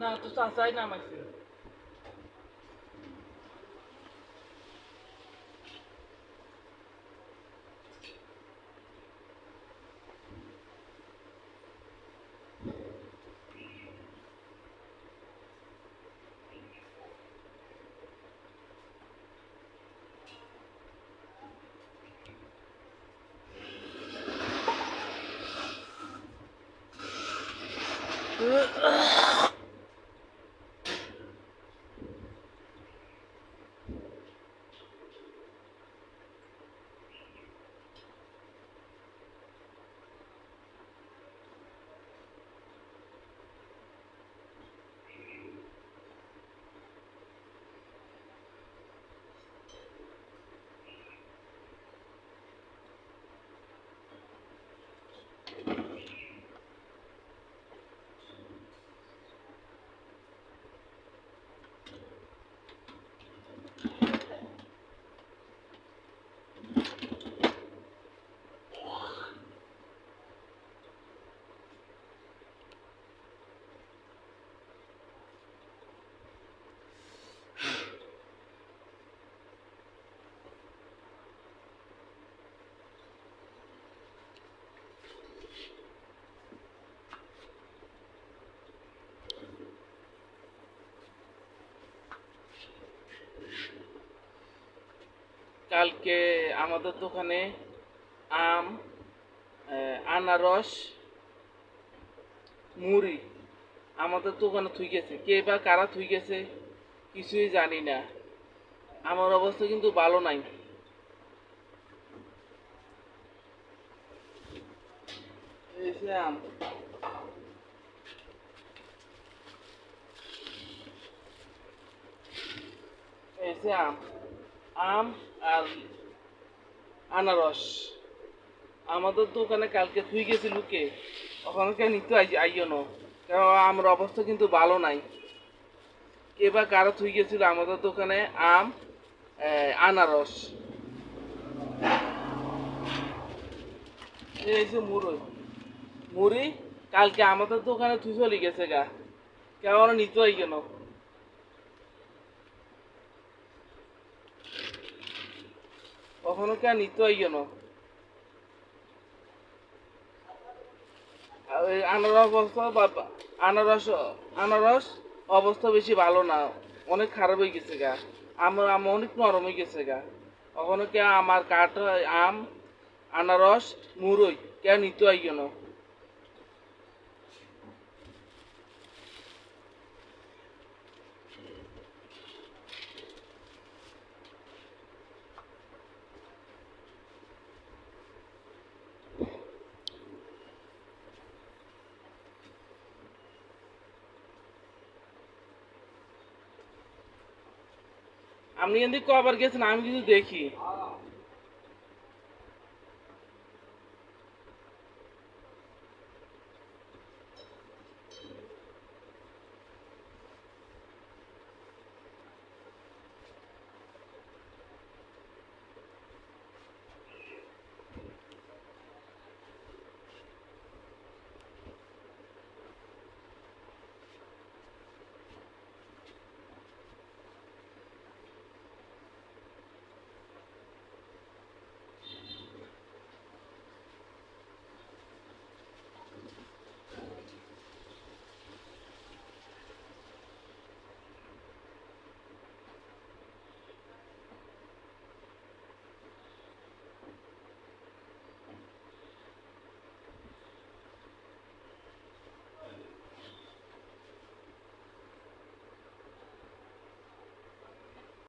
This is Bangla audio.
Na, du sagst sein Name für. Ugh. কালকে আমাদের দোকানে আম আনারস, মুড়ি আমাদের দোকানে থুই গেছে। কে বা কারা থুই গেছে কিছুই জানি না। আমার অবস্থা কিন্তু ভালো নাই। আম। আম আর আনারস। আমাদের দোকানে কালকে থুই গেছে লুকে ওখানকে নিতে আই আইও না। আমার অবস্থা কিন্তু ভালো নাই। কে বা কারও থুই গেছিল? আমাদের দোকানে আম আনারস। এই মুড়ি। মুড়ি কালকে আমাদের দোকানে থুই চলে গেছে গা। কেমন নিতে আই কেন কখনো কে নিতে আই কেন আনারস অবস্থা আনারস আনারস অবস্থা বেশি ভালো না। অনেক খারাপ হয়ে গেছে গা। আমার আম অনেক নরম হয়ে গেছে গা। কখনো কে আমার কাঠ, আম, আনারস, মুরই কে নিতে আই কেন আপনি কিন্তু কবার গেছেন আমি কিন্তু দেখি।